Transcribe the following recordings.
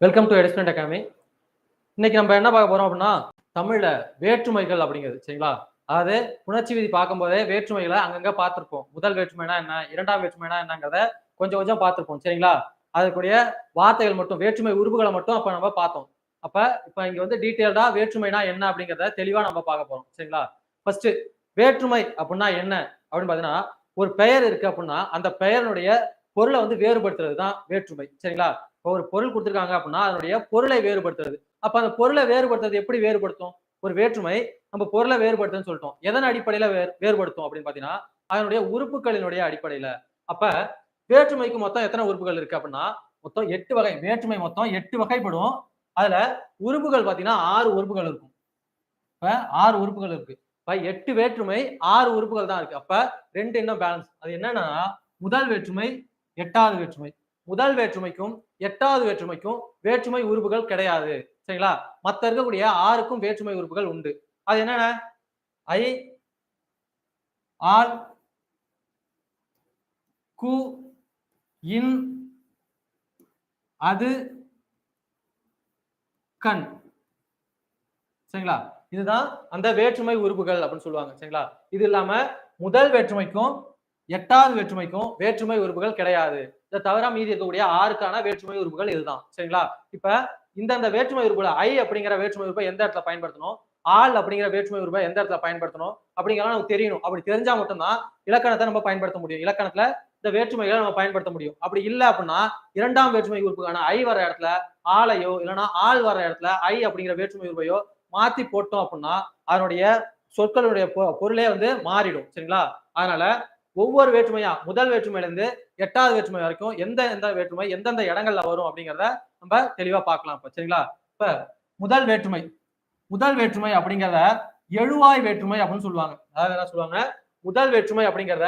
Welcome to எடிஸ்மெண்ட் Agami இன்னைக்கு நம்ம என்ன பார்க்க போறோம் அப்படின்னா தமிழ்ல வேற்றுமைகள் அப்படிங்கிறது சரிங்களா? அதாவது உணர்ச்சி விதி பார்க்கும்போதே வேற்றுமைகளை அங்கங்க பார்த்திருப்போம். முதல் வேற்றுமைனா என்ன இரண்டாம் வேற்றுமைனா என்னங்கிறத கொஞ்சம் கொஞ்சம் பார்த்திருப்போம் சரிங்களா? அதுக்குரிய வார்த்தைகள் மட்டும் வேற்றுமை உறுப்புகளை மட்டும் அப்ப நம்ம பார்த்தோம். அப்ப இப்ப இங்க வந்து டீட்டெயில்டா வேற்றுமைனா என்ன அப்படிங்கிறத தெளிவா நம்ம பார்க்க போறோம் சரிங்களா? ஃபர்ஸ்ட் வேற்றுமை அப்படின்னா என்ன அப்படின்னு பாத்தீங்கன்னா ஒரு பெயர் இருக்கு அப்படின்னா அந்த பெயருடைய பொருளை வந்து வேறுபடுத்துறது தான் வேற்றுமை சரிங்களா? இப்போ ஒரு பொருள் கொடுத்துருக்காங்க அப்படின்னா அதனுடைய பொருளை வேறுபடுத்துறது. அப்ப அந்த பொருளை வேறுபடுத்துறது எப்படி வேறுபடுத்தும்? ஒரு வேற்றுமை நம்ம பொருளை வேறுபடுத்துன்னு சொல்லிட்டோம். எதன் அடிப்படையில வேறு வேறுபடுத்தும் அப்படின்னு பாத்தீங்கன்னா அதனுடைய உறுப்புகளினுடைய அடிப்படையில. அப்ப வேற்றுமைக்கு மொத்தம் எத்தனை உறுப்புகள் இருக்கு அப்படின்னா மொத்தம் எட்டு வகை வேற்றுமை மொத்தம் எட்டு வகைப்படும். அதுல உறுப்புகள் பாத்தீங்கன்னா ஆறு உறுப்புகள் இருக்கும். இப்ப ஆறு உறுப்புகள் இருக்கு. இப்ப எட்டு வேற்றுமை ஆறு உறுப்புகள் தான் இருக்கு. அப்ப ரெண்டு இன்னும் பேலன்ஸ் அது என்னன்னா முதல் வேற்றுமை எட்டாவது வேற்றுமை. முதல் வேற்றுமைக்கும் எட்டாவது வேற்றுமைக்கும் வேற்றுமை உறுப்புகள் கிடையாது. சரிங்களா? மத்த இருக்கக்கூடிய ஆறுக்கும் வேற்றுமை உறுப்புகள் உண்டு. அது என்னென்ன? ஐ ஆர் கு இன் அது கண். சரிங்களா? இதுதான் அந்த வேற்றுமை உறுப்புகள் அப்படின்னு சொல்லுவாங்க. சரிங்களா? இது இல்லாம முதல் வேற்றுமைக்கும் எட்டாவது வேற்றுமைக்கும் வேற்றுமை உறுப்புகள் கிடையாது. இதை தவிர மீதி இருக்கக்கூடிய ஆறுக்கான வேற்றுமை உறுப்புகள் இதுதான். சரிங்களா? இப்ப இந்தந்த வேற்றுமை உறுப்புல ஐ அப்படிங்கிற வேற்றுமை உறுப்பை எந்த இடத்துல பயன்படுத்தணும்? ஆள் அப்படிங்கிற வேற்றுமை உறுப்பை எந்த இடத்துல பயன்படுத்தணும்? அப்படிங்கிறத நமக்கு தெரியணும். அப்படி தெரிஞ்சா மட்டும்தான் இலக்கணத்தை நம்ம பயன்படுத்த முடியும். இலக்கணத்துல இந்த வேற்றுமைகளை நம்ம பயன்படுத்த முடியும். அப்படி இல்லை அப்படின்னா இரண்டாம் வேற்றுமை உறுப்புக்கான ஐ வர இடத்துல ஆளையோ இல்லைன்னா ஆள் வர இடத்துல ஐ அப்படிங்கிற வேற்றுமை உறுப்பையோ மாத்தி போட்டோம் அப்படின்னா அதனுடைய சொற்களுடைய பொ- பொருளே வந்து மாறிடும். சரிங்களா? அதனால ஒவ்வொரு வேற்றுமையா? முதல் வேற்றுமையிலேருந்து எட்டாவது வேற்றுமை வரைக்கும் எந்த எந்த வேற்றுமை எந்தெந்த இடங்கள்ல வரும் அப்படிங்கிறத நம்ம தெளிவா பார்க்கலாம் இப்போ. சரிங்களா? இப்ப முதல் வேற்றுமை. முதல் வேற்றுமை அப்படிங்கிறத எழுவாய் வேற்றுமை அப்படின்னு சொல்லுவாங்க. அதாவது என்ன சொல்லுவாங்க? முதல் வேற்றுமை அப்படிங்கிறத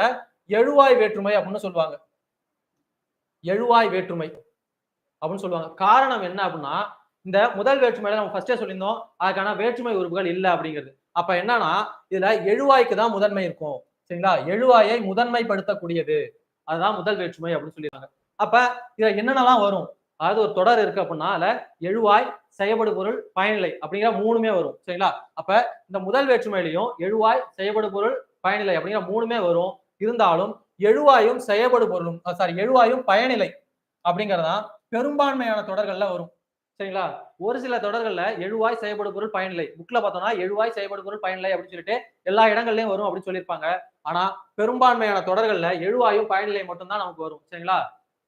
எழுவாய் வேற்றுமை அப்படின்னு சொல்லுவாங்க. எழுவாய் வேற்றுமை அப்படின்னு சொல்லுவாங்க. காரணம் என்ன அப்படின்னா இந்த முதல் வேற்றுமையில நம்ம ஃபர்ஸ்டே சொல்லியிருந்தோம் அதுக்கான வேற்றுமை உறுப்புகள் இல்லை அப்படிங்கிறது. அப்ப என்னன்னா இதுல எழுவாய்க்கு தான் முதன்மை இருக்கும். சரிங்களா? எழுவாயை முதன்மைப்படுத்தக்கூடியது. அதுதான் முதல் வேற்றுமை அப்படின்னு சொல்லிடுறாங்க அப்ப இதுல என்னென்னலாம் வரும்? அதாவது ஒரு தொடர் இருக்கு அப்படின்னா அதுல எழுவாய் செயல்படு பொருள் பயனிலை அப்படிங்கிற மூணுமே வரும். சரிங்களா? அப்ப இந்த முதல் வேற்றுமையிலையும் எழுவாய் செயல்படு பொருள் பயனிலை அப்படிங்கிற மூணுமே வரும். இருந்தாலும் எழுவாயும் செயல்படு பொருளும் சாரி எழுவாயும் பயனிலை அப்படிங்கிறதா பெரும்பான்மையான தொடர்கள்ல வரும். சரிங்களா? ஒரு சில தொடர்கள்ல எழுவாய் செயல்படு பொருள் பயனில்லை புக்ல பார்த்தோம்னா எழுவாய் செயல்படு பொருள் பயனில்லை அப்படின்னு சொல்லிட்டு எல்லா இடங்கள்லயும் வரும் அப்படின்னு சொல்லியிருப்பாங்க. ஆனா பெரும்பான்மையான தொடர்கள்ல எழுவாயும் பயனிலை மட்டும்தான் நமக்கு வரும். சரிங்களா?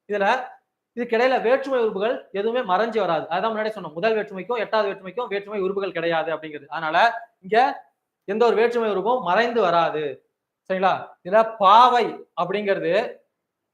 இதுல இதுக்கிடையில வேற்றுமை உறுப்புகள் எதுவுமே மறைஞ்சு வராது. அதான் முன்னாடி சொன்னோம். முதல் வேற்றுமைக்கும் எட்டாவது வேற்றுமைக்கும் வேற்றுமை உறுப்புகள் கிடையாது அப்படிங்கிறது. அதனால இங்க எந்த ஒரு வேற்றுமை உறுப்பும் மறைந்து வராது. சரிங்களா? இதுல பாவை அப்படிங்கிறது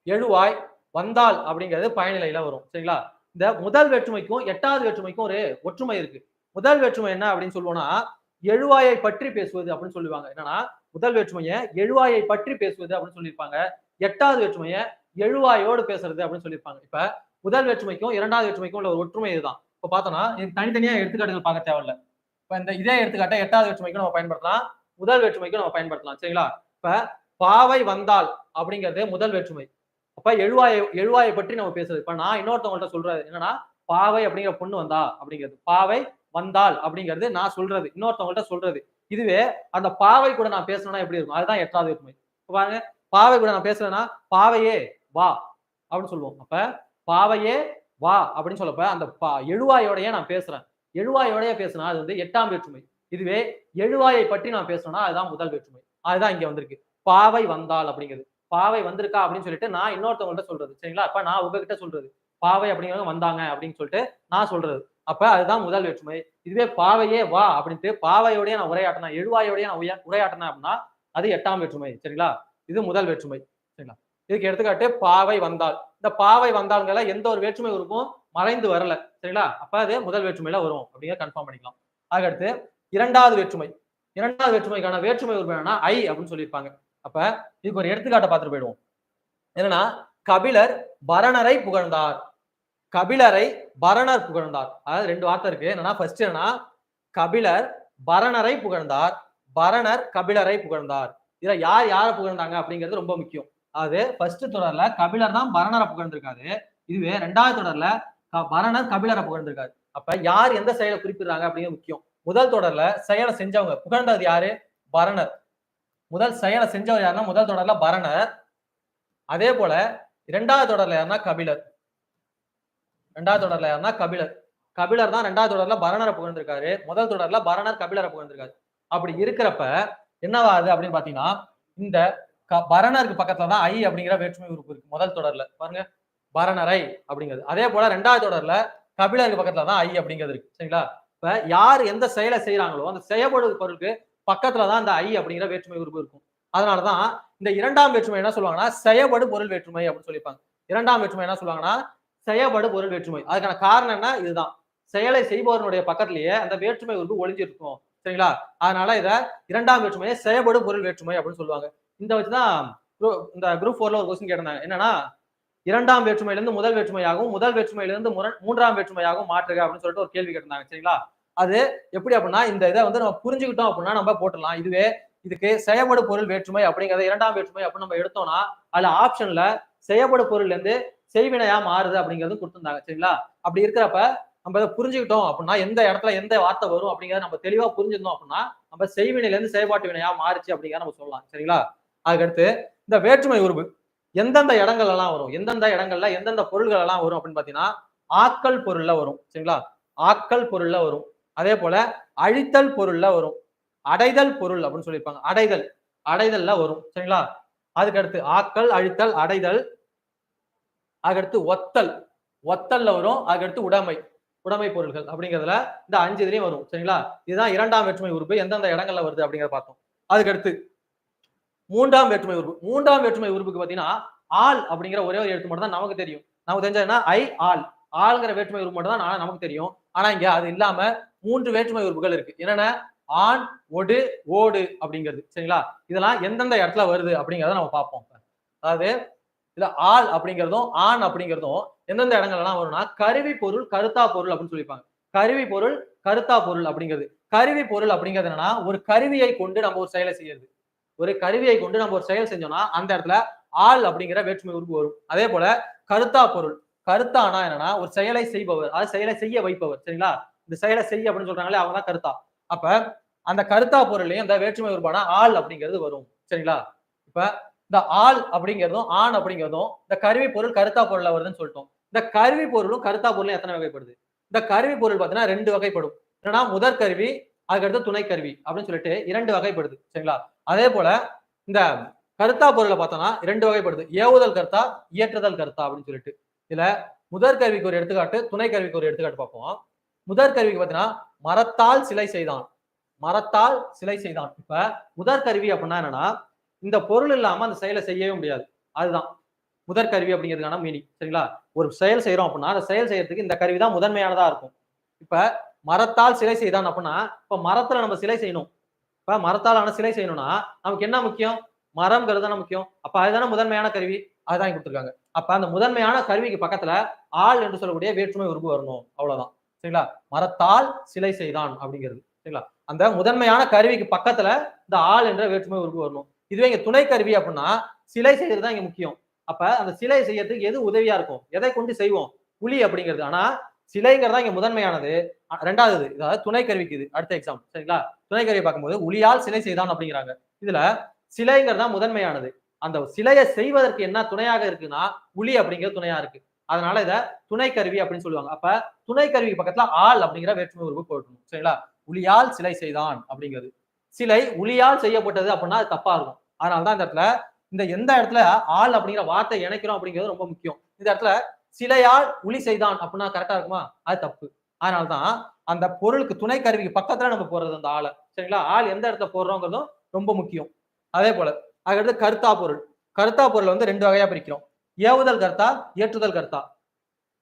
எழுவாய் வந்தால் அப்படிங்கிறது பயனிலையில வரும். சரிங்களா? இந்த முதல் வேற்றுமைக்கும் எட்டாவது வேற்றுமைக்கும் ஒரு ஒற்றுமை இருக்கு. முதல் வேற்றுமை என்ன அப்படின்னு சொல்லுவோம்னா எழுவாயை பற்றி பேசுவது அப்படின்னு சொல்லுவாங்க. என்னன்னா முதல் வேற்றுமையை எழுவாயை பற்றி பேசுவது அப்படின்னு சொல்லியிருப்பாங்க. எட்டாவது வேற்றுமையை எழுவாயோடு பேசுறது அப்படின்னு சொல்லியிருப்பாங்க. இப்ப முதல் வேற்றுமைக்கும் இரண்டாவது வேற்றுமைக்கும் உள்ள ஒரு ஒற்றுமை இதுதான். இப்ப பார்த்தோம்னா தனித்தனியா எடுத்துக்காட்டுகள் பார்க்க தேவையில்ல. இப்ப இந்த இதே எடுத்துக்காட்டை எட்டாவது வேற்றுமைக்கும் நம்ம பயன்படுத்தலாம். முதல் வேற்றுமைக்கும் நம்ம பயன்படுத்தலாம். சரிங்களா? இப்ப பாவை வந்தால் அப்படிங்கிறது முதல் வேற்றுமை. அப்ப எழுவாயை எழுவாயை பற்றி நம்ம பேசுறது. இப்ப நான் இன்னொருத்தவங்கள்ட்ட சொல்றது என்னன்னா பாவை அப்படிங்கிற பொண்ணு வந்தா அப்படிங்கிறது. பாவை வந்தால் அப்படிங்கிறது நான் சொல்றது. இன்னொருத்தவங்கள்ட்ட சொல்றது. இதுவே அந்த பாவை கூட நான் பேசணும்னா எப்படி இருக்கும்? அதுதான் எட்டாவது வேற்றுமை. இப்ப பாருங்க பாவை கூட நான் பேசுறேன்னா பாவையே வா அப்படின்னு சொல்லுவோம். அப்ப பாவையே வா அப்படின்னு சொல்லப்ப அந்த பா எழுவாயோடையே நான் பேசுறேன். எழுவாயோடையே பேசுனா அது வந்து எட்டாம் வேற்றுமை. இதுவே எழுவாயை பற்றி நான் பேசணும்னா அதுதான் முதல் வேற்றுமை. அதுதான் இங்க வந்திருக்கு. பாவை வந்தால் அப்படிங்கிறது. பாவை வந்திருக்கா அப்படின்னு சொல்லிட்டு நான் இன்னொருத்தவங்கள்ட்ட சொல்றது. சரிங்களா? அப்ப நான் உங்ககிட்ட சொல்றது. பாவை அப்படிங்கிறவங்க வந்தாங்க அப்படின்னு சொல்லிட்டு நான் சொல்றது. அப்ப அதுதான் முதல் வேற்றுமை. இதுவே பாவையே வா அப்படின்ட்டு பாவையோடய நான் உரையாட்டினா எழுவாயோடய நான் உய- உரையாட்டினேன் அப்படின்னா அது எட்டாம் வேற்றுமை. சரிங்களா? இது முதல் வேற்றுமை. சரிங்களா? இதுக்கு எடுத்துக்காட்டு பாவை வந்தால். இந்த பாவை வந்தால்கள எந்த ஒரு வேற்றுமை உறுப்பும் மறைந்து வரல. சரிங்களா? அப்ப அது முதல் வேற்றுமையில வரும் அப்படிங்கிற கன்ஃபார்ம் பண்ணிக்கலாம். அதுக்கடுத்து இரண்டாவது வேற்றுமை. இரண்டாவது வேற்றுமைக்கான வேற்றுமை உறுப்பு என்னன்னா ஐ அப்படின்னு சொல்லியிருப்பாங்க. அப்ப இதுக்கு ஒரு எடுத்துக்காட்டை பார்த்துட்டு போயிடுவோம். என்னன்னா கபிலர் பரணரை புகழ்ந்தார். கபிலரை பரணர் புகழ்ந்தார். அதாவது ரெண்டு வார்த்தை இருக்கு. என்னன்னா ஃபர்ஸ்ட் என்னன்னா கபிலர் பரணரை புகழ்ந்தார். பரணர் கபிலரை புகழ்ந்தார். இதுல யார் யாரை புகழ்ந்தாங்க அப்படிங்கிறது ரொம்ப முக்கியம். அது ஃபர்ஸ்ட் தொடர்ல கபிலர் தான் பரணரை புகழ்ந்திருக்காரு. இதுவே ரெண்டாவது தொடர்ல க- பரணர் கபிலரை புகழ்ந்திருக்காரு. அப்ப யார் எந்த செயலை குறிப்பிடுறாங்க அப்படிங்கிறது முக்கியம். முதல் தொடர்ல செயலை செஞ்சவங்க புகழ்ந்தது யாரு? பரணர். முதல் செயலை செஞ்சவர் யாருன்னா முதல் தொடர்ல பரணர். அதே போல இரண்டாவது தொடர்ல யாருன்னா கபிலர். ரெண்டாவது தொடர்ல யாருன்னா கபிலர். கபிலர் தான் ரெண்டாவது தொடர்ல பரணரை புகழ்ந்திருக்காரு. முதல் தொடர்ல பரணர் கபிலரை புகழ்ந்திருக்காரு. அப்படி இருக்கிறப்ப என்னவாகுது அப்படின்னு பாத்தீங்கன்னா இந்த க- பரணருக்கு பக்கத்துல தான் ஐ அப்படிங்கிற வேற்றுமை உறுப்பு இருக்கு முதல் தொடர்ல. பாருங்க. பரணரை அப்படிங்கிறது. அதே போல ரெண்டாவது தொடர்ல கபிலருக்கு பக்கத்துல தான் ஐ அப்படிங்கிறது இருக்கு. சரிங்களா? இப்ப யார் எந்த செயலை செய்யறாங்களோ அந்த செயல்படுவது பொருளுக்கு பக்கத்துல தான் அந்த ஐ அப்படிங்கிற வேற்றுமை உறுப்பு இருக்கும். அதனாலதான் இந்த இரண்டாம் வேற்றுமை என்ன சொல்லுவாங்கன்னா செயபடு பொருள் வேற்றுமை அப்படின்னு சொல்லிப்பாங்க இரண்டாம் வேற்றுமை என்ன சொல்லுவாங்கன்னா செயல்பாடு பொருள் வேற்றுமை அதுக்கான காரணம் என்ன? இதுதான். செயலை செய்பவருடைய பக்கத்திலேயே அந்த வேற்றுமை உறுப்பு ஒளிஞ்சிருக்கும். சரிங்களா? அதனால இதை இரண்டாம் வேற்றுமையை செயல்படும் பொருள் வேற்றுமை அப்படின்னு சொல்லுவாங்க. இந்த வச்சுதான் இந்த குரூப் ஃபோர்ல ஒரு கொஸ்டின் கேட்டாங்க என்னன்னா இரண்டாம் வேற்றுமையிலிருந்து முதல் வேற்றுமையாகவும் முதல் வேற்றுமையிலிருந்து மூன்றாம் வேற்றுமையாகவும் மாற்றுக அப்படின்னு சொல்லிட்டு ஒரு கேள்வி கேட்டிருந்தாங்க. சரிங்களா? அது எப்படி அப்படின்னா இந்த இதை வந்து நம்ம புரிஞ்சுக்கிட்டோம் அப்படின்னா நம்ம போட்டுடலாம். இதுவே இதுக்கு செயல்படு பொருள் வேற்றுமை அப்படிங்கிறத இரண்டாம் வேற்றுமை அப்படின்னு நம்ம எடுத்தோம்னா அதுல ஆப்ஷன்ல செயல்படு பொருள்ல இருந்து செய்வினையா மாறுது அப்படிங்கிறது கொடுத்திருந்தாங்க. சரிங்களா? அப்படி இருக்கிறப்ப நம்ம இதை புரிஞ்சுக்கிட்டோம் அப்படின்னா எந்த இடத்துல எந்த வார்த்தை வரும் அப்படிங்கறத நம்ம தெளிவா புரிஞ்சிருந்தோம் அப்படின்னா நம்ம செய்வினையில இருந்து செயல்பாட்டு வினையா மாறுச்சு அப்படிங்கிறத நம்ம சொல்லலாம். சரிங்களா? அதுக்கடுத்து இந்த வேற்றுமை உருவு எந்தெந்த இடங்கள் எல்லாம் வரும்? எந்தெந்த இடங்கள்ல எந்தெந்த பொருள்கள் எல்லாம் வரும் அப்படின்னு பாத்தீங்கன்னா ஆக்கல் பொருள்ல வரும். சரிங்களா? ஆக்கல் பொருள்ல வரும். அதே போல அழித்தல் பொருள்ல வரும். அடைதல் பொருள் அப்படின்னு சொல்லியிருப்பாங்க. அடைதல். அடைதல்ல வரும். சரிங்களா? அதுக்கடுத்து ஆக்கல் அழித்தல் அடைதல் அதுக்கடுத்து ஒத்தல். ஒத்தல்ல வரும் அதுக்கடுத்து உடைமை. உடைமை பொருள்கள் அப்படிங்கிறதுல இந்த அஞ்சு இதுலயும் வரும். சரிங்களா? இதுதான் இரண்டாம் வேற்றுமை உறுப்பு. எந்தெந்த இடங்கள்ல வருது அப்படிங்கிறத பார்த்தோம். அதுக்கடுத்து மூன்றாம் வேற்றுமை உறுப்பு. மூன்றாம் வேற்றுமை உறுப்புக்கு பாத்தீங்கன்னா ஆள் அப்படிங்கிற ஒரே ஒரு எழுத்து மட்டும் தான் நமக்கு தெரியும். நமக்கு தெரிஞ்சதுன்னா ஐ ஆள். ஆள்ங்கிற வேற்றுமை உறுப்பு மட்டும் தான் நமக்கு தெரியும். ஆனா இங்க அது இல்லாம மூன்று வேற்றுமை உறுப்புகள் இருக்கு. என்னென்ன? ஆண் ஒடு ஓடு அப்படிங்கிறது. சரிங்களா? இதெல்லாம் எந்தெந்த இடத்துல வருது அப்படிங்கிறத நம்ம பார்ப்போம். அதாவது இதுல ஆள் அப்படிங்கிறதும் ஆண் அப்படிங்கிறதும் எந்தெந்த இடங்கள்லாம் வரும்னா கருவி பொருள் கருத்தா பொருள் அப்படின்னு சொல்லிப்பாங்க. கருவி பொருள் கருத்தா பொருள் அப்படிங்கிறது. கருவி பொருள் அப்படிங்கிறது என்னன்னா ஒரு கருவியை கொண்டு நம்ம ஒரு செயலை செய்யறது. ஒரு கருவியை கொண்டு நம்ம ஒரு செயல் செஞ்சோம்னா அந்த இடத்துல ஆள் அப்படிங்கிற வேற்றுமை உருவு வரும். அதே போல கருத்தா பொருள். கருத்தானா என்னன்னா ஒரு செயலை செய்பவர் அது செயலை செய்ய வைப்பவர். சரிங்களா? இந்த செயலை செய்ய அப்படின்னு சொல்றாங்களே அவங்க தான் கருத்தா. அப்ப அந்த கருத்தா பொருளையும் இந்த வேற்றுமை உருவான ஆள் அப்படிங்கிறது வரும். சரிங்களா? இப்ப இந்த ஆள் அப்படிங்கிறதும் ஆண் அப்படிங்கிறதும் இந்த கருவி பொருள் கருத்தா பொருள்ல வருதுன்னு சொல்லிட்டோம். இந்த கருவி பொருளும் கருத்தா பொருளும் எத்தனை வகைப்படுது? இந்த கருவி பொருள் பார்த்தீங்கன்னா ரெண்டு வகைப்படும். என்னன்னா முதற் கருவி அதுக்கடுத்து துணை கருவி அப்படின்னு சொல்லிட்டு இரண்டு வகைப்படுது. சரிங்களா? அதே போல இந்த கருத்தா பொருளை பார்த்தோம்னா ரெண்டு வகைப்படுது. ஏவுதல் கருத்தா இயற்றுதல் கருத்தா அப்படின்னு சொல்லிட்டு. இதுல முதற் கருவிக்கு ஒரு எடுத்துக்காட்டு துணை கருவிக்கு ஒரு எடுத்துக்காட்டு பார்ப்போம். முதற் கருவிக்கு பார்த்தீங்கன்னா மரத்தால் சிலை செய்தான். மரத்தால் சிலை செய்தான். இப்ப முதற் கருவி அப்படின்னா என்னன்னா இந்த பொருள் இல்லாம அந்த செயலை செய்யவே முடியாது. அதுதான். முதற் கருவி அப்படிங்கிறதுக்கான மீனிங் சரிங்களா? ஒரு செயல் செய்யறோம் அப்படின்னா அந்த செயல் செய்யறதுக்கு இந்த கருவி தான் முதன்மையானதா இருக்கும். இப்ப மரத்தால் சிலை செய்தான் அப்படின்னா இப்ப மரத்துல நம்ம சிலை செய்யணும். இப்ப மரத்தால் ஆன சிலை செய்யணும்னா நமக்கு என்ன முக்கியம்? மரம்ங்கிறது தானே முக்கியம். அப்ப அதுதானே முதன்மையான கருவி? அதுதான் கொடுத்துருக்காங்க. அப்ப அந்த முதன்மையான கருவிக்கு பக்கத்துல ஆள் என்று சொல்லக்கூடிய வேற்றுமை உருவு வரணும். அவ்வளவுதான். சரிங்களா? மரத்தால் சிலை செய்தான் அப்படிங்கிறது. சரிங்களா? அந்த முதன்மையான கருவிக்கு பக்கத்துல இந்த ஆள் என்ற வேற்றுமை உருவு வரணும். இதுவே இங்க துணை கருவி அப்படின்னா சிலை செய்யறது தான் இங்க முக்கியம். அப்ப அந்த சிலை செய்யறதுக்கு எது உதவியா இருக்கும்? எதை கொண்டு செய்வோம்? புலி அப்படிங்கிறது. ஆனா சிலைங்கிறதா இங்க முதன்மையானது. ரெண்டாவது இதாவது துணை கருவிக்கு இது. அடுத்த எக்ஸாம் சரிங்களா? துணை கருவி பார்க்கும்போது உளியால் சிலை செய்தான் அப்படிங்கிறாங்க. இதுல சிலைங்கிறது தான் முதன்மையானது. அந்த சிலையை செய்வதற்கு என்ன துணையாக இருக்குன்னா உளி அப்படிங்கிற துணையா இருக்கு. அதனால இத துணை கருவி அப்படின்னு சொல்லுவாங்க. அப்ப துணை கருவி பக்கத்துல ஆள் அப்படிங்கிற வேற்றுமை உருவு போட்டணும் சரிங்களா? உளியால் சிலை செய்தான் அப்படிங்கிறது. சிலை உளியால் செய்யப்பட்டது அப்படின்னா அது தப்பா இருக்கும். அதனாலதான் இந்த இடத்துல இந்த எந்த இடத்துல ஆள் அப்படிங்கிற வார்த்தை இணைக்கிறோம் அப்படிங்கிறது ரொம்ப முக்கியம். இந்த இடத்துல சிலையால் உளி செய்தான் அப்படின்னா கரெக்டா இருக்குமா? அது தப்பு. அதனால்தான் அந்த பொருளுக்கு துணை கருவிக்கு பக்கத்துல நம்ம போடுறது அந்த ஆளை. சரிங்களா? ஆள் எந்த இடத்துல போடுறோங்கிறதும் ரொம்ப முக்கியம். அதே போல அதுக்கடுத்து கருத்தா பொருள். கருத்தா பொருள் வந்து ரெண்டு வகையா பிரிக்கிறோம். ஏவுதல் கர்த்தா ஏற்றுதல் கருத்தா.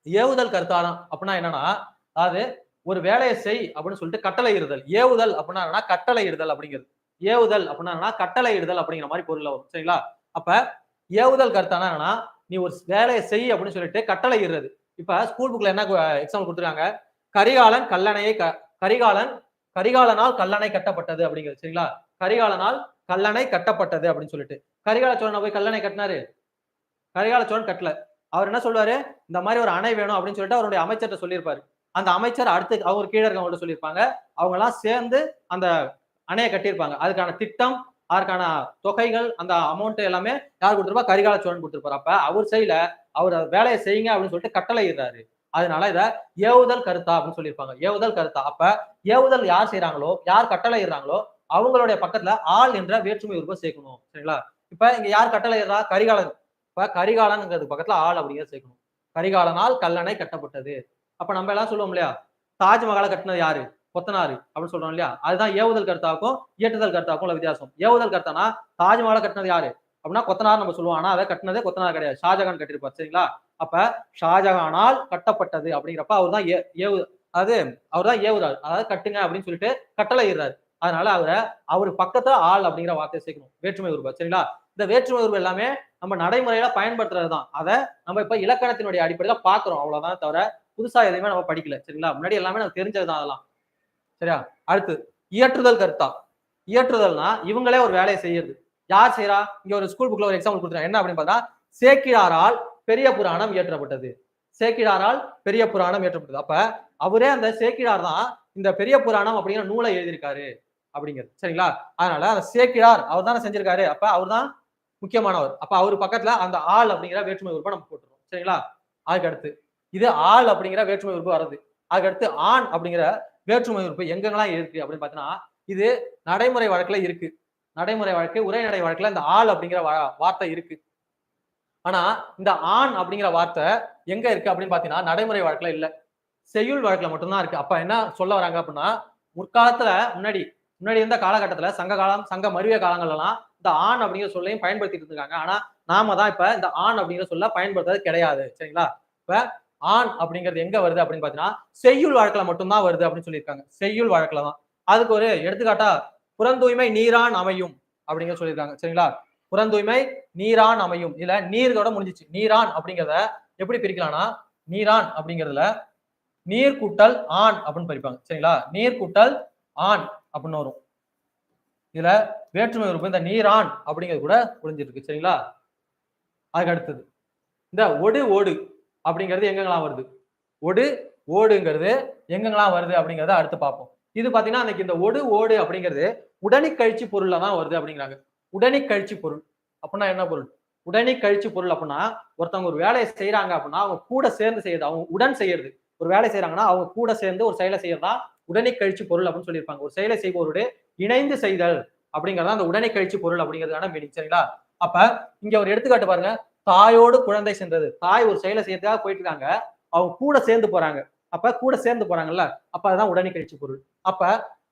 ஏவுதல் கர்த்தா அப்படின்னா என்னன்னா அதாவது ஒரு வேலையை செய் அப்படின்னு சொல்லிட்டு கட்டளை இருதல் ஏவுதல் அப்படின்னா என்னன்னா கட்டளை இருதல் அப்படிங்கிறது. ஏவுதல் அப்படின்னா என்னன்னா கட்டளை இடுதல் அப்படிங்கிற மாதிரி பொருள் வரும். சரிங்களா? அப்ப ஏவுதல் கருத்தானா என்னன்னா நீ ஒரு வேலையை செய் அப்படின்னு சொல்லிட்டு கட்டளை இடுறது இப்ப ஸ்கூல் புக்ல என்ன எக்ஸாம்பிள் கொடுத்துருக்காங்க? கரிகாலன் கல்லணையை க கரிகாலன் கரிகாலனால் கல்லணை கட்டப்பட்டது அப்படிங்கிறது. சரிங்களா? கரிகாலனால் கல்லணை கட்டப்பட்டது அப்படின்னு சொல்லிட்டு. கரிகால சோழனை போய் கல்லணை கட்டினாரு. கரிகால சோழன் கட்டல. அவர் என்ன சொல்லுவாரு இந்த மாதிரி ஒரு அணை வேணும் அப்படின்னு சொல்லிட்டு அவருடைய அமைச்சர்கிட்ட சொல்லியிருப்பாரு. அந்த அமைச்சர் அடுத்து அவர் கீழே இருக்கவங்கள்ட்ட சொல்லியிருப்பாங்க. அவங்க எல்லாம் சேர்ந்து அந்த அணையை கட்டியிருப்பாங்க. அதுக்கான திட்டம் அதற்கான தொகைகள் அந்த அமௌண்ட் எல்லாமே யார் கொடுத்துருப்பா? கரிகால சோழன் கொடுத்துருப்பாரு. அப்ப அவர் செய்யல. அவர் வேலையை செய்யுங்க அப்படின்னு சொல்லிட்டு கட்டளை இடுறாரு அதனால இத ஏவுதல் கருத்தா அப்படின்னு சொல்லியிருப்பாங்க. ஏவுதல் கருத்தா. அப்ப ஏவுதல் யார் செய்யறாங்களோ யார் கட்டளை இடுறாங்களோ அவங்களுடைய பக்கத்துல ஆள் என்ற வேற்றுமை உருவம் சேர்க்கணும். சரிங்களா? இப்ப இங்க யார் கட்டளை இடுறா கரிகாலன். இப்ப கரிகாலன்ங்கிறது பக்கத்துல ஆள் அப்படிங்கிறத சேர்க்கணும். கரிகாலனால் கல்லணை கட்டப்பட்டது. அப்ப நம்ம எல்லாம் சொல்லுவோம் இல்லையா? தாஜ்மஹாலை கட்டினது யாரு? கொத்தனாரு அப்படின்னு சொல்றோம் இல்லையா? அதுதான் ஏவுதல் கருத்தாக்கும் இயற்றுதல் கருத்தாக்கும் உள்ள வித்தியாசம். ஏவுதல் கருத்தானா தாஜ்மஹாலை கட்டினது யாரு? அப்படின்னா கொத்தனார் நம்ம சொல்லுவோம். ஆனா அதை கட்டினதே கொத்தனார் கிடையாது. ஷாஜகான் கட்டிருப்பார் சரிங்களா? அப்ப ஷாஜகானால் கட்டப்பட்டது அப்படிங்கிறப்ப அவர் தான் ஏவு அதாவது அவர் தான் ஏவுறாரு அதாவது கட்டுங்க அப்படின்னு சொல்லிட்டு கட்டளை இடுறாரு அதனால அவரை அவர் பக்கத்துல ஆள் அப்படிங்கிற வார்த்தையை சேர்க்கணும். வேற்றுமை உருவா. சரிங்களா? இந்த வேற்றுமை உருவம் எல்லாமே நம்ம நடைமுறையில பயன்படுத்துறது தான் அதை நம்ம இப்ப இலக்கணத்தினுடைய அடிப்படையில பாக்குறோம் அவ்வளவுதான் தவிர புதுசா எதையுமே நம்ம படிக்கல. சரிங்களா? முன்னாடி எல்லாமே நமக்கு தெரிஞ்சதுதான் அதெல்லாம். சரியா? அடுத்து இயற்றுதல் கருத்தா? இயற்றுதல்னா இவங்களே ஒரு வேலையை செய்யுது. யார் செய்யறா இங்க ஒரு ஸ்கூல் புக்ல ஒரு எக்ஸாம்பிள் கொடுத்துருக்காங்க. என்ன அப்படின்னு பார்த்தா சேக்கிழாரால் பெரிய புராணம் இயற்றப்பட்டது. சேக்கிழாரால் பெரிய புராணம் இயற்றப்பட்டது. அப்ப அவரே அந்த சேக்கிழார் தான் இந்த பெரிய புராணம் அப்படிங்கிற நூலை எழுதியிருக்காரு அப்படிங்கிறது. சரிங்களா? அதனால அந்த சேக்கிழார் அவர் தானே செஞ்சிருக்காரு. அப்ப அவர் தான் முக்கியமானவர். அப்ப அவர் பக்கத்துல அந்த ஆள் அப்படிங்கிற வேற்றுமை உறுப்பை நம்ம போட்டுருவோம். சரிங்களா? அதுக்கடுத்து இது ஆள் அப்படிங்கிற வேற்றுமை உறுப்பு வருது அதுக்கு அடுத்து ஆண் அப்படிங்கிற வேற்றுமை உறுப்பு எங்கெங்கெல்லாம் இருக்கு அப்படின்னு பார்த்தீங்கன்னா இது நடைமுறை வழக்குல இருக்கு. நடைமுறை வழக்கு உரைநடை வழக்குல இந்த ஆள் அப்படிங்கிற வார்த்தை இருக்கு. ஆனா இந்த ஆண் அப்படிங்கிற வார்த்தை எங்க இருக்கு அப்படின்னு பாத்தீங்கன்னா நடைமுறை வழக்குல இல்ல. செய்யுள் வழக்குல மட்டும்தான் இருக்கு. அப்ப என்ன சொல்ல வராங்க அப்படின்னா முற்காலத்துல முன்னாடி முன்னாடி இருந்த காலகட்டத்துல சங்க காலம் சங்க மருவிய காலங்கள்லாம் இந்த ஆண் அப்படிங்கிற சொல்லையும் பயன்படுத்திட்டு இருக்காங்க ஆனா நாம தான் இப்ப இந்த ஆண் அப்படிங்கிற சொல்ல பயன்படுத்துறது கிடையாது. சரிங்களா? இப்ப ஆண் அப்படிங்கிறது எங்க வருது அப்படின்னு பாத்தீங்கன்னா செய்யுள் வழக்குல மட்டும்தான் வருது அப்படின்னு சொல்லியிருக்காங்க. செய்யுள் வழக்குல தான். அதுக்கு ஒரு எடுத்துக்காட்டா புறந்தூய்மை நீரான் அமையும் அப்படிங்கிற சொல்லியிருக்காங்க. சரிங்களா? புறந்தூய்மை நீரான் அமையும். இதுல நீர்தோட முடிஞ்சிச்சு. நீரான் அப்படிங்கிறத எப்படி பிரிக்கலாம்னா நீரான் அப்படிங்கிறதுல நீர் கூட்டல் ஆண் அப்படின்னு பிரிப்பாங்க. சரிங்களா? நீர் கூட்டல் ஆண் அப்படின்னு வரும். இதுல வேற்றுமை உறுப்பு இந்த நீரான் அப்படிங்கிறது கூட புரிஞ்சிருக்கு. சரிங்களா? அதுக்கு அடுத்தது. இந்த ஒடு ஓடு. அப்படிங்கிறது எங்கெங்கெல்லாம் வருது? ஒடு ஓடுங்கிறது எங்கெங்கெல்லாம் வருது அப்படிங்கிறத அடுத்து பார்ப்போம். இது பாத்தீங்கன்னா அன்னைக்கு இந்த ஒடு ஓடு அப்படிங்கிறது உடனி கழிச்சு பொருள்ல தான் வருது அப்படிங்கிறாங்க. உடனி கழிச்சு பொருள். அப்படின்னா என்ன பொருள்? உடனிக் கழிச்சு பொருள் அப்படின்னா ஒருத்தவங்க ஒரு வேலையை செய்யறாங்க அப்படின்னா அவங்க கூட சேர்ந்து செய்யறது அவங்க உடன் செய்யறது. ஒரு வேலை செய்யறாங்கன்னா அவங்க கூட சேர்ந்து ஒரு செயலை செய்யறதா? உடனே கழிச்சு பொருள் அப்படின்னு சொல்லியிருப்பாங்க. ஒரு செயலை செய்பவரோடு இணைந்து செய்தல் அப்படிங்கறத அந்த உடனே கழிச்சு பொருள் அப்படிங்கிறதுக்கான மீனிங் சரிங்களா? அப்ப இங்க ஒரு எடுத்துக்காட்டு பாருங்க. தாயோடு குழந்தை சென்றது. தாய் ஒரு செயலை செய்யறதுக்காக போயிட்டு இருக்காங்க அவங்க கூட சேர்ந்து போறாங்க. அப்ப கூட சேர்ந்து போறாங்கல்ல? அப்ப அதுதான் உடனே கழிச்சு பொருள். அப்ப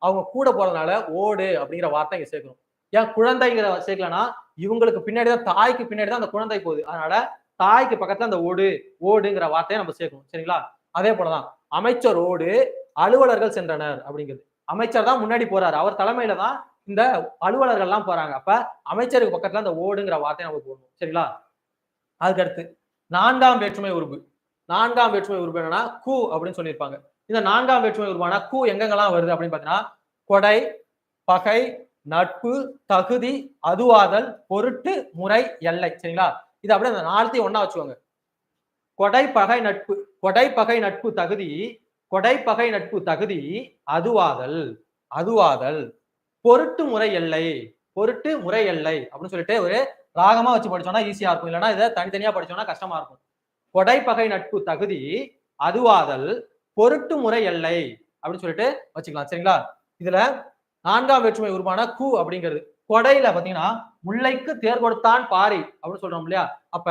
அவங்க கூட போறதுனால ஓடு அப்படிங்கிற வார்த்தை இங்க சேர்க்கணும். ஏன் குழந்தைங்கிற சேர்க்கலன்னா இவங்களுக்கு பின்னாடி தான் தாய்க்கு பின்னாடி தான் அந்த குழந்தை போகுது. அதனால தாய்க்கு பக்கத்துல அந்த ஓடு ஓடுங்கிற வார்த்தையை நம்ம சேர்க்கணும். சரிங்களா? அதே போலதான் அமைச்சர் ஓடு அலுவலர்கள் சென்றனர் அப்படிங்கிறது அமைச்சர் தான் முன்னாடி போறாரு. அவர் தலைமையில தான் இந்த அலுவலர்கள் எல்லாம் போறாங்க. அப்ப அமைச்சருக்கு பக்கத்துல அந்த ஓடுங்கிற வார்த்தையை நம்ம போடணும். சரிங்களா? அதுக்கு அடுத்து நான்காம் வேற்றுமை உறுப்பு நான்காம் வேற்றுமை உறுப்பு என்னன்னா கு அப்படின்னு சொல்லியிருப்பாங்க. இந்த நான்காம் வேற்றுமை உருவான கு எங்கெங்கெல்லாம் வருது அப்படின்னு பார்த்தீங்கன்னா கொடை பகை நட்பு தகுதி அதுவாதல் பொருட்டு முறை எல்லை. சரிங்களா? இது அப்படியே அந்த நாலத்தையும் ஒன்னா வச்சுக்கோங்க. கொடை பகை நட்பு. கொடை பகை நட்பு தகுதி. கொடை பகை நட்பு தகுதி அதுவாதல். அதுவாதல். பொருட்டு முறை எல்லை. பொருட்டு முறை எல்லை. அப்படின்னு சொல்லிட்டு ஒரு ராகமா வச்சு படிச்சோம்னா ஈஸியா இருக்கும். இல்லைன்னா இதை தனித்தனியா படிச்சோம்னா கஷ்டமா இருக்கும். கொடை பகை நட்பு தகுதி அதுவாதல் பொருட்டு முறை எல்லை அப்படின்னு சொல்லிட்டு வச்சுக்கலாம். சரிங்களா? இதுல நான்காம் வேற்றுமை உருவான கு அப்படிங்கிறது. கொடையில பாத்தீங்கன்னா முல்லைக்கு தேர் கொடுத்தான் பாரி அப்படின்னு சொல்றோம் இல்லையா? அப்ப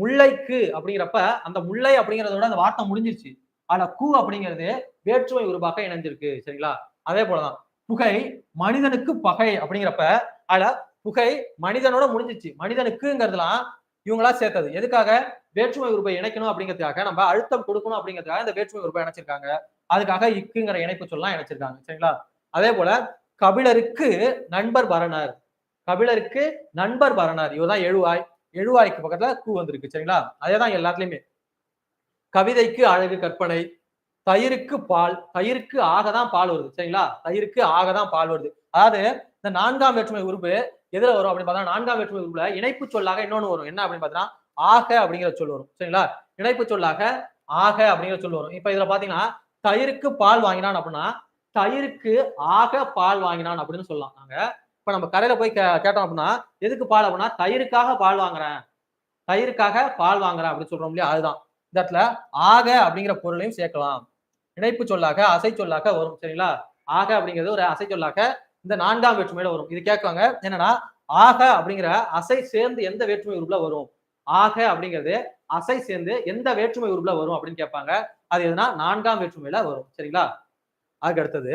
முல்லைக்கு அப்படிங்கிறப்ப அந்த முல்லை அப்படிங்கறத விட அந்த வார்த்தை முடிஞ்சிருச்சு. ஆனா கு அப்படிங்கிறது வேற்றுமை உருவாக இணைஞ்சிருக்கு. சரிங்களா? அதே போலதான். புகை மனிதனுக்கு பகை அப்படிங்கிறப்ப அதுல புகை மனிதனோட முடிஞ்சிச்சு. மனிதனுக்குங்கிறதுலாம் இவங்களா சேர்த்தது. எதுக்காக? வேற்றுமை உறுப்பை இணைக்கணும் அப்படிங்கிறதுக்காக. நம்ம அழுத்தம் கொடுக்கணும் அப்படிங்கிறதுக்காக இந்த வேற்றுமை உறுப்பை இணைச்சிருக்காங்க. அதுக்காக இக்குங்கிற இணைப்பு சொல்லலாம் இணைச்சிருக்காங்க. சரிங்களா? அதே போல கபிலருக்கு நண்பர் பரணர் கபிலருக்கு நண்பர் பரணர் இவர்தான் எழுவாய். எழுவாய்க்கு பக்கத்துல கூ வந்திருக்கு. சரிங்களா? அதேதான் எல்லாத்துலயுமே. கவிதைக்கு அழகு கற்பனை. தயிருக்கு பால். தயிருக்கு ஆகதான் பால் வருது. சரிங்களா? தயிருக்கு ஆகதான் பால் வருது. அதாவது இந்த நான்காம் வேற்றுமை உறுப்பு எதுல வரும் அப்படின்னு பார்த்தா நான்காம் வேற்றுமை உறுப்புல இணைப்பு சொல்லாக இன்னொன்னு வரும். என்ன அப்படின்னு பார்த்தீங்கன்னா ஆக அப்படிங்கிற சொல் வரும். சரிங்களா? இணைப்பு சொல்லாக ஆக அப்படிங்கிற சொல் வரும். இப்ப இதுல பாத்தீங்கன்னா தயிருக்கு பால் வாங்கினான் அப்படின்னா தயிருக்கு ஆக பால் வாங்கினான் அப்படின்னு சொல்லலாம். நாங்க இப்ப நம்ம கடையில போய் கே- கேட்டோம் அப்படின்னா எதுக்கு பால் அப்படின்னா தயிருக்காக பால் வாங்குறேன். தயிருக்காக பால் வாங்குறேன் அப்படின்னு சொல்றோம் இல்லையா? அதுதான். இந்த இடத்துல ஆக அப்படிங்கிற பொருளையும் சேர்க்கலாம். இணைப்பு சொல்லாக அசை சொல்லாக வரும். சரிங்களா? ஆக அப்படிங்கிறது ஒரு அசை சொல்லாக இந்த நான்காம் வேற்றுமையில வரும். இது கேட்குவாங்க என்னன்னா ஆக அப்படிங்கிற அசை சேர்ந்து எந்த வேற்றுமை உருப்புல வரும்? ஆக அப்படிங்கிறது அசை சேர்ந்து எந்த வேற்றுமை உருப்புல வரும் அப்படின்னு கேட்பாங்க. அது எதுனா நான்காம் வேற்றுமையில வரும். சரிங்களா? அதுக்கு அடுத்தது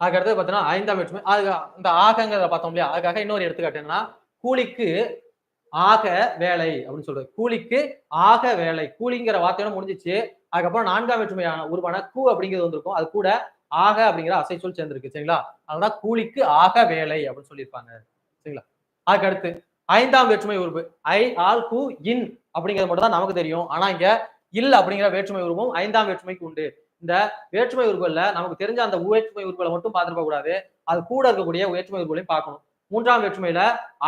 அதுக்கு அடுத்தது பார்த்தீங்கன்னா ஐந்தாம் வேற்றுமை அது இந்த ஆகங்கிறத பார்த்தோம் இல்லையா? அதுக்காக இன்னொரு எடுத்துக்காட்டு என்னன்னா கூலிக்கு ஆக வேலை அப்படின்னு சொல்றது கூலிக்கு ஆக வேலை. கூலிங்கிற வார்த்தையோட முடிஞ்சிச்சு. அதுக்கப்புறம் நான்காம் வேற்றுமையான உருவான கூ அப்படிங்கிறது வந்திருக்கும். அது கூட ஆக அப்படிங்கிற அசை சொல் சேர்ந்திருக்கு. சரிங்களா? அதனால கூலிக்கு ஆக வேலை அப்படின்னு சொல்லியிருப்பாங்க. சரிங்களா? அதுக்கு அடுத்து ஐந்தாம் வேற்றுமை உருவு. ஐ ஆல் கூ இன் அப்படிங்கிறது மட்டும் தான் நமக்கு தெரியும். ஆனா இங்க இல் அப்படிங்கிற வேற்றுமை உருவம் ஐந்தாம் வேற்றுமைக்கு உண்டு. இந்த வேற்றுமை உருவல்ல நமக்கு தெரிஞ்ச அந்த வேற்றுமை உருவலை மட்டும் பார்த்துருக்க கூடாது அது கூட இருக்கக்கூடிய வேற்றுமை உருவலையும் பார்க்கணும். மூன்றாம் வேற்றுமையில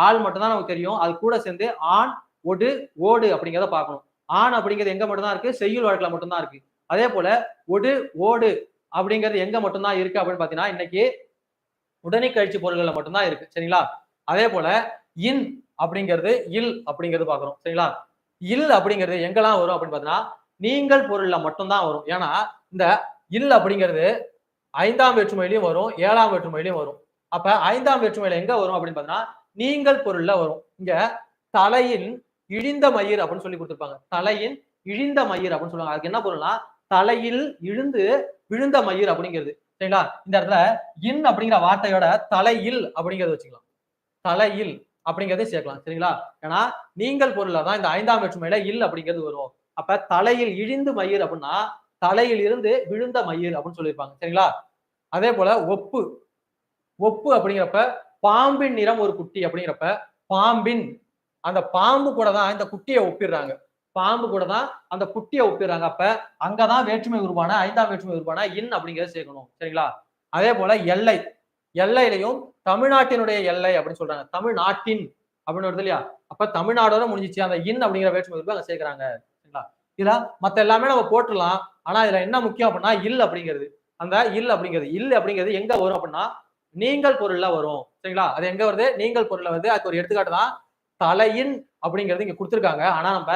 ஆள் மட்டும் தான் நமக்கு தெரியும். அது கூட சேர்ந்து ஆண் ஒடு ஓடு அப்படிங்கிறத பார்க்கணும். ஆண் அப்படிங்கிறது எங்க மட்டும்தான் இருக்கு? செய்யுள் வழக்குல மட்டும்தான் இருக்கு. அதே போல ஒடு ஓடு அப்படிங்கிறது எங்க மட்டும்தான் இருக்கு அப்படின்னு பாத்தீங்கன்னா இன்னைக்கு உடனே கழிச்சு பொருள்கள்ல மட்டும்தான் இருக்கு. சரிங்களா? அதே போல இன் அப்படிங்கிறது இல் அப்படிங்கிறது பாக்குறோம் சரிங்களா? இல் அப்படிங்கிறது எங்கெல்லாம் வரும் அப்படின்னு பாத்தீங்கன்னா நீங்கள் பொருள்ல மட்டும்தான் வரும். ஏன்னா இந்த இல் அப்படிங்கிறது ஐந்தாம் வேற்றுமையிலையும் வரும் ஏழாம் வேற்றுமையிலையும் வரும். அப்ப ஐந்தாம் வேற்றுமையில எங்க வரும் அப்படின்னு பாத்தீங்கன்னா நீங்கள் பொருள்ல வரும். இங்க தலையின் இழிந்த மயிர் அப்படின்னு சொல்லி கொடுத்துருப்பாங்க. தலையின் இழிந்த மயிர் அப்படின்னு சொல்லுவாங்க. அதுக்கு என்ன பொருள்னா தலையில் இழுந்து விழுந்த மயிர் அப்படிங்கிறது. சரிங்களா? இந்த இடத்துல இன் அப்படிங்கிற வார்த்தையோட தலையில் அப்படிங்கறத வச்சுக்கலாம். தலையில் அப்படிங்கறதை சேர்க்கலாம். சரிங்களா? ஏன்னா நீங்கள் பொருள்ல தான் இந்த ஐந்தாம் வேற்றுமையில இல் அப்படிங்கிறது வரும். அப்ப தலையில் இழிந்து மயிர் அப்படின்னா தலையில் இருந்து விழுந்த மயிர் அப்படின்னு சொல்லியிருப்பாங்க. சரிங்களா? அதே போல ஒப்பு ஒப்பு அப்படிங்கிறப்ப பாம்பின் நிறம் ஒரு குட்டி அப்படிங்கிறப்ப பாம்பின். அந்த பாம்பு கூட தான் இந்த குட்டியை ஒப்பிடுறாங்க. பாம்பு கூட தான் அந்த குட்டியை ஒப்பிடுறாங்க. அப்ப அங்கதான் வேற்றுமை உருவான ஐந்தாம் வேற்றுமை உருவான இன் அப்படிங்கறத சேர்க்கணும். சரிங்களா? அதே போல எல்லை. எல்லையிலையும் தமிழ்நாட்டினுடைய எல்லை அப்படின்னு சொல்றாங்க. தமிழ்நாட்டின் அப்படின்னு வருது இல்லையா? அப்ப தமிழ்நாடோட முடிஞ்சிச்சு. அந்த இன் அப்படிங்கிற வேற்றுமை உருவா அங்க சேர்க்கறாங்க. சரிங்களா? இதுல மத்த எல்லாமே நம்ம போட்டுடலாம். ஆனா இதுல என்ன முக்கியம் அப்படின்னா இல் அப்படிங்கிறது. அந்த இல் அப்படிங்கிறது. இல் அப்படிங்கிறது எங்க வரும் அப்படின்னா நீங்கள் பொருள்ல வரும். சரிங்களா? அது எங்க வருது? நீங்கள் பொருள்ல வருது. அதுக்கு ஒரு எடுத்துக்காட்டு தான் தலையின் அப்படிங்கிறது இங்க கொடுத்துருக்காங்க. ஆனா நம்ம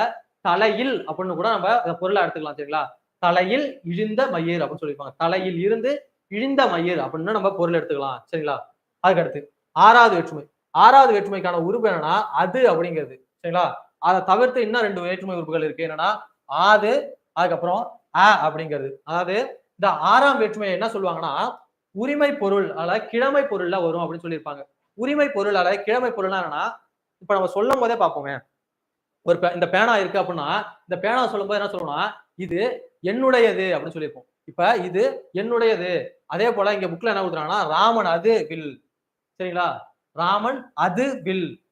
தலையில் அப்படின்னு கூட நம்ம அந்த பொருளை எடுத்துக்கலாம். சரிங்களா? தலையில் இழிந்த மயிர் அப்படின்னு சொல்லியிருப்பாங்க. தலையில் இருந்து இழிந்த மயிர் அப்படின்னு நம்ம பொருள் எடுத்துக்கலாம். சரிங்களா? அதுக்கு அடுத்து ஆறாவது வேற்றுமை. ஆறாவது வேற்றுமைக்கான உறுப்பு என்னன்னா அது அப்படிங்கிறது. சரிங்களா? அதை தவிர்த்து இன்னும் ரெண்டு வேற்றுமை உறுப்புகள் இருக்கு. என்னன்னா ஆது அதுக்கப்புறம் அ அப்படிங்கிறது. அதாவது இந்த ஆறாம் வேற்றுமையை என்ன சொல்லுவாங்கன்னா உரிமை பொருள் அல்ல கிழமை பொருள்ல வரும் அப்படின்னு சொல்லியிருப்பாங்க. உரிமை பொருள் அல்ல கிழமை பொருள்னா என்னன்னா இப்ப நம்ம சொல்லும் போதே பார்ப்போமே. ஒரு பே- இந்த பேனா இருக்கு அப்படின்னா இந்த பேனா சொல்லும் போது என்ன சொல்லணும்னா இது என்னுடையது அப்படின்னு சொல்லியிருப்போம். இப்ப இது என்னுடையது. அதே போல இங்க புக்ல என்ன கொடுக்குறாங்கன்னா ராமன் அது வில். சரிங்களா? ராமன் அது வில்.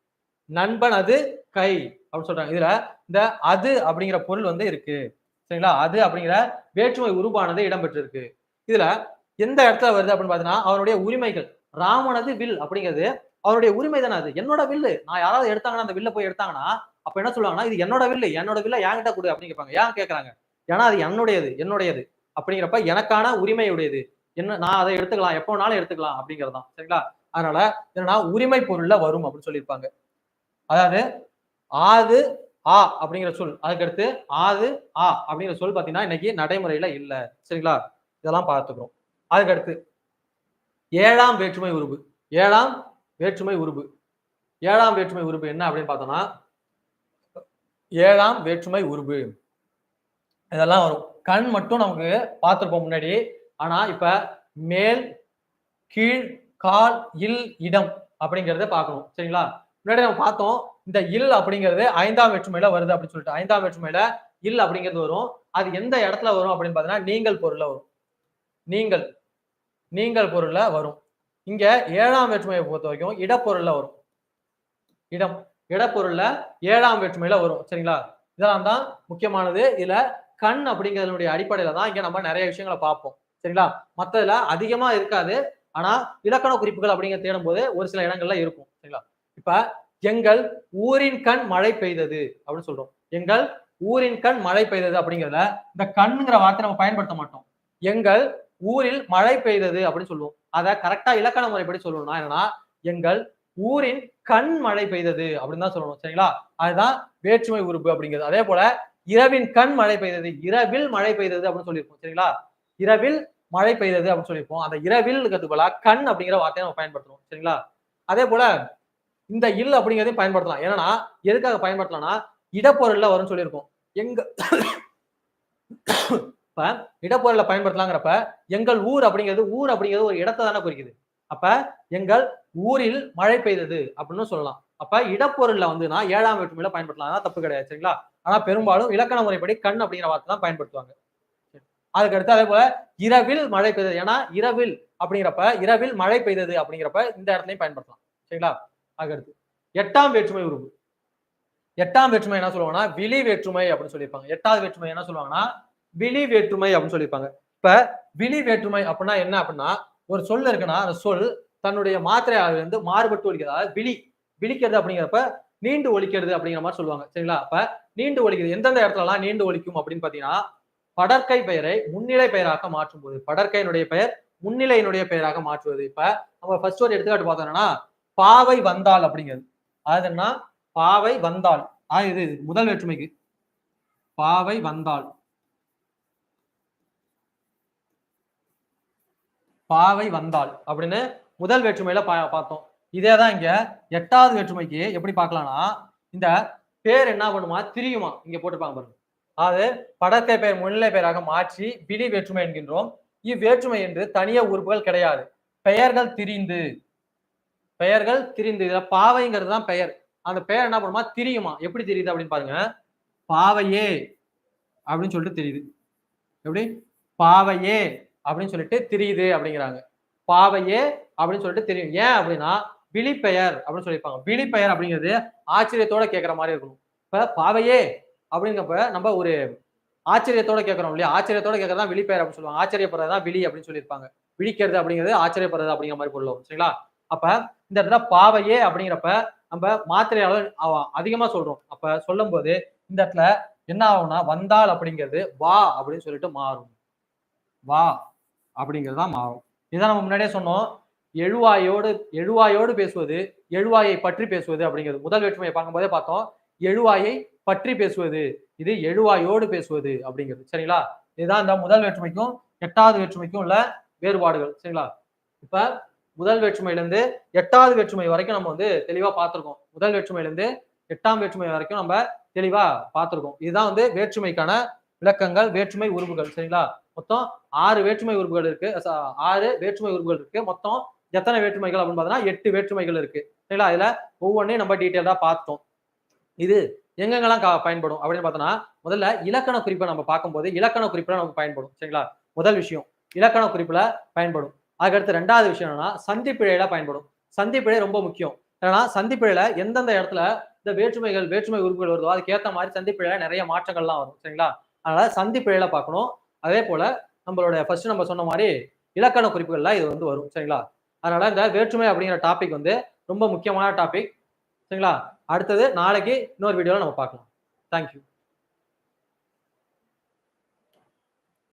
நண்பன் அது கை அப்படின்னு சொல்றாங்க. இதுல இந்த அது அப்படிங்கிற பொருள் வந்து இருக்கு. சரிங்களா? அது அப்படிங்கிற வேற்றுமை உருவானது இடம்பெற்றிருக்கு. இதுல எந்த இடத்துல வருது அப்படின்னு பார்த்தீங்கன்னா அவனுடைய உரிமைகள். ராமனது வில் அப்படிங்கிறது அவருடைய உரிமை தானே அது. என்னோட வில்லு நான் யாராவது எடுத்தாங்கன்னா அந்த வில்ல போய் எடுத்தாங்கன்னா அப்ப என்ன சொல்லுவாங்கன்னா இது என்னோட வில்லு என்னோட வில்ல என்கிட்ட கொடு அப்படின்னு கேட்பாங்க. ஏன் கேட்கறாங்க? ஏன்னா அது என்னுடையது என்னுடையது. அப்படிங்கிறப்ப எனக்கான உரிமை உடையது என்ன நான் அதை எடுத்துக்கலாம் எப்போ வேணாலும் எடுத்துக்கலாம் அப்படிங்கிறது தான். சரிங்களா? அதனால என்னன்னா உரிமை பொருள்ல வரும் அப்படின்னு சொல்லியிருப்பாங்க. அதாவது ஆது ஆ அப்படிங்கிற சொல். அதுக்கடுத்து ஆது ஆ அப்படிங்கிற சொல் பாத்தீங்கன்னா இன்னைக்கு நடைமுறையில இல்லை. சரிங்களா? இதெல்லாம் பார்த்துக்கிறோம் அதுக்கடுத்து ஏழாம் வேற்றுமை உருபு. ஏழாம் வேற்றுமை உருபு. ஏழாம் வேற்றுமை உருபு என்ன அப்படின்னு பார்த்தோம்னா ஏழாம் வேற்றுமை உருபு. இதெல்லாம் வரும். கண் மட்டும் நமக்கு பார்த்துருப்போம் முன்னாடி. ஆனா இப்ப மேல் கீழ் கால் இல் இடம் அப்படிங்கிறத பார்க்கணும். சரிங்களா? முன்னாடி நம்ம பார்த்தோம் இந்த இல் அப்படிங்கிறது ஐந்தாம் வேற்றுமையில வருது அப்படின்னு சொல்லிட்டு. ஐந்தாம் வேற்றுமையில இல் அப்படிங்கிறது வரும். அது எந்த இடத்துல வரும் அப்படின்னு பார்த்தீங்கன்னா நீங்கள் பொருள்ல வரும். நீங்கள். நீங்கள் பொருள்ல வரும். இங்க ஏழாம் வேற்றுமையை பொறுத்த வரைக்கும் இடப்பொருள்ல வரும். இடம் இடப்பொருள்ல ஏழாம் வேற்றுமையில வரும். சரிங்களா? இதெல்லாம் தான் முக்கியமானது. இதுல கண் அப்படிங்கிறதனுடைய அடிப்படையில தான் இங்க நம்ம நிறைய விஷயங்களை பார்ப்போம். சரிங்களா? மத்ததுல அதிகமா இருக்காது. ஆனா இலக்கண குறிப்புகள் அப்படிங்கிற தேடும் போது ஒரு சில இடங்கள்ல இருக்கும். சரிங்களா? இப்ப எங்கள் ஊரின் கண் மழை பெய்தது அப்படின்னு சொல்றோம். எங்கள் ஊரின் கண் மழை பெய்தது அப்படிங்கிறத இந்த கண்ணுங்கிற வார்த்தை நம்ம பயன்படுத்த மாட்டோம். எங்கள் ஊரில் மழை பெய்தது அப்படின்னு சொல்லுவோம். அதை கரெக்டா இலக்கண முறைப்படி சொல்லணும்னா என்னன்னா எங்கள் ஊரின் கண் மழை பெய்தது அப்படின்னு தான் சொல்லணும். சரிங்களா? அதுதான் வேற்றுமை உறுப்பு அப்படிங்கிறது. அதே போல இரவின் கண் மழை பெய்தது இரவில் மழை பெய்தது அப்படின்னு சொல்லியிருப்போம். சரிங்களா? இரவில் மழை பெய்தது அப்படின்னு சொல்லியிருப்போம். அந்த இரவில் பதிலா கண் அப்படிங்கிற வார்த்தையை நம்ம பயன்படுத்துவோம் சரிங்களா? அதே போல இந்த இல் அப்படிங்கிறதையும் பயன்படுத்தலாம். ஏன்னா எதுக்காக பயன்படுத்தலாம்னா இடப்பொருள்ல வரும்னு சொல்லியிருக்கோம். எங்க இப்ப இடப்பொருளை பயன்படுத்தலாங்கிறப்ப எங்கள் ஊர் அப்படிங்கிறது ஊர் அப்படிங்கிறது ஒரு இடத்தை தானே குறிக்குது. அப்ப எங்கள் ஊரில் மழை பெய்தது அப்படின்னு சொல்லலாம். அப்ப இடப்பொருள்ல வந்து நான் ஏழாம் வேற்றுமையில பயன்படுத்தலாம். அதான் தப்பு கிடையாது சரிங்களா? ஆனா பெரும்பாலும் இலக்கண முறைப்படி கண் அப்படிங்கிற வார்த்தை தான் பயன்படுத்துவாங்க. அதுக்கு அடுத்து அதே போல இரவில் மழை பெய்தது. ஏன்னா இரவில் அப்படிங்கிறப்ப இரவில் மழை பெய்தது அப்படிங்கிறப்ப இந்த இடத்துலையும் பயன்படுத்தலாம் சரிங்களா? அதுக்கடுத்து எட்டாம் வேற்றுமை உருவு. எட்டாம் வேற்றுமை என்ன சொல்லுவாங்கன்னா விழி வேற்றுமை அப்படின்னு சொல்லியிருப்பாங்க. எட்டாவது வேற்றுமை என்ன சொல்லுவாங்கன்னா விழி வேற்றுமை அப்படின்னு சொல்லியிருப்பாங்க. இப்ப விழி வேற்றுமை அப்படின்னா என்ன அப்படின்னா ஒரு சொல் இருக்குன்னா அந்த சொல் தன்னுடைய மாத்திரை மாறுபட்டு ஒழிக்கிறது அதாவது விழி விழிக்கிறது அப்படிங்கிறப்ப நீண்டு ஒழிக்கிறது அப்படிங்கிற மாதிரி சொல்லுவாங்க. சரிங்களா? அப்ப நீண்டு ஒழிக்கிறது எந்தெந்த இடத்துலலாம் நீண்டு ஒழிக்கும் அப்படின்னு பாத்தீங்கன்னா படற்கை பெயரை முன்னிலை பெயராக மாற்றும் போது படற்கையினுடைய பெயர் முன்னிலையினுடைய பெயராக மாற்றுவது. இப்ப நம்ம ஃபர்ஸ்ட் ஒரு எடுத்துக்காட்டு பார்த்தோம்னா பாவை வந்தாள் அப்படிங்கிறது. அது என்ன பாவை வந்தாள் ஆ இது இது முதல் வேற்றுமைக்கு. பாவை வந்தாள் பாவை வந்தாள் அப்படின்னு முதல் வேற்றுமையில பா பார்த்தோம். இதே தான் இங்க எட்டாவது வேற்றுமைக்கு எப்படி பார்க்கலாம்னா இந்த பேர் என்ன பண்ணுமா? திரியுமா? இங்க போட்டிருப்பாங்க பாருங்க. அது படத்தை பெயர் முன்னிலை பெயராக மாற்றி பிடி வேற்றுமை என்கின்றோம். இவ்வேற்றுமை என்று தனிய உறுப்புகள் கிடையாது. பெயர்கள் திரிந்து. பெயர்கள் திரிந்து. இதுல பாவைங்கிறது தான் பெயர். அந்த பெயர் என்ன பண்ணுமா? திரியுமா? எப்படி தெரியுது அப்படின்னு பாருங்க. பாவையே அப்படின்னு சொல்லிட்டு தெரியுது. எப்படி? பாவையே. அப்படின்னு சொல்லிட்டு தெரியுது அப்படிங்கிறாங்க. பாவையே அப்படின்னு சொல்லிட்டு தெரியும். ஏன் அப்படின்னா விழிப்பெயர் அப்படின்னு சொல்லியிருப்பாங்க. விழிப்பெயர் அப்படிங்கிறது ஆச்சரியத்தோட கேட்குற மாதிரி இருக்கணும். இப்போ பாவையே அப்படிங்கிறப்ப நம்ம ஒரு ஆச்சரியத்தோட கேட்கறோம் இல்லையா? ஆச்சரியத்தோட கேட்கறதா விழிப்பெயர் அப்படின்னு சொல்லுவாங்க. ஆச்சரியப்படுறதா விழி அப்படின்னு சொல்லியிருப்பாங்க. விழிக்கிறது அப்படிங்கிறது ஆச்சரியப்படுறது அப்படிங்கிற மாதிரி பொருள் வரும். சரிங்களா? அப்ப இந்த இடத்துல பாவையே அப்படிங்கிறப்ப நம்ம மாத்திரையால அதிகமா சொல்றோம். அப்ப சொல்லும் போது இந்த இடத்துல என்ன ஆகும்னா வந்தால் அப்படிங்கிறது வா அப்படின்னு சொல்லிட்டு மாறும். வா. அப்படிங்கிறது தான் மாறும். இதுதான் நம்ம முன்னாடியே சொன்னோம். எழுவாயோடு எழுவாயோடு பேசுவது எழுவாயை பற்றி பேசுவது அப்படிங்கிறது. முதல் வேற்றுமையை பார்க்கும்போதே பார்த்தோம். எழுவாயை பற்றி பேசுவது இது எழுவாயோடு பேசுவது அப்படிங்கிறது. சரிங்களா? இதுதான் இந்த முதல் வேற்றுமைக்கும் எட்டாவது வேற்றுமைக்கும் உள்ள வேறுபாடுகள். சரிங்களா? இப்ப முதல் வேற்றுமையிலிருந்து எட்டாவது வேற்றுமை வரைக்கும் நம்ம வந்து தெளிவா பார்த்துருக்கோம். முதல் வேற்றுமையிலிருந்து எட்டாம் வேற்றுமை வரைக்கும் நம்ம தெளிவா பார்த்துருக்கோம். இதுதான் வந்து வேற்றுமைக்கான விளக்கங்கள் வேற்றுமை உறுப்புகள். சரிங்களா? மொத்தம் ஆறு வேற்றுமை உறுப்புகள் இருக்கு. ஆறு வேற்றுமை உறுப்புகள் இருக்கு. மொத்தம் எத்தனை வேற்றுமைகள் அப்படின்னு பார்த்தோம்னா எட்டு வேற்றுமைகள் இருக்கு. சரிங்களா? அதுல ஒவ்வொன்றையும் நம்ம டீட்டெயிலாக பார்த்தோம். இது எங்கெங்கெல்லாம் கா- பயன்படும் அப்படின்னு பார்த்தோம்னா முதல்ல இலக்கண குறிப்பை நம்ம பார்க்கும்போது இலக்கண குறிப்பில் நமக்கு பயன்படும். சரிங்களா? முதல் விஷயம் இலக்கண குறிப்பில் பயன்படும். அதுக்கடுத்து ரெண்டாவது விஷயம் என்னன்னா சந்திப்பிழையில பயன்படும். சந்திப்பிழை ரொம்ப முக்கியம். ஏன்னா சந்திப்பிழையில எந்தெந்த இடத்துல இந்த வேற்றுமைகள் வேற்றுமை உறுப்புகள் வருதோ அதுக்கு மாதிரி சந்திப்பிழையில நிறைய மாற்றங்கள்லாம் வரும். சரிங்களா? அதனால சந்திப்பிழையில பார்க்கணும். அதே போல நம்மளோட ஃபர்ஸ்ட் நம்ம சொன்ன மாதிரி இலக்கண குறிப்புகள்ல இது வந்து வரும் சரிங்களா? அதனால இந்த வேற்றுமை அப்படிங்கிற டாபிக் வந்து ரொம்ப முக்கியமான டாபிக் சரிங்களா? அடுத்தது நாளைக்கு இன்னொரு வீடியோவில் நம்ம பார்க்கலாம். தேங்க்யூ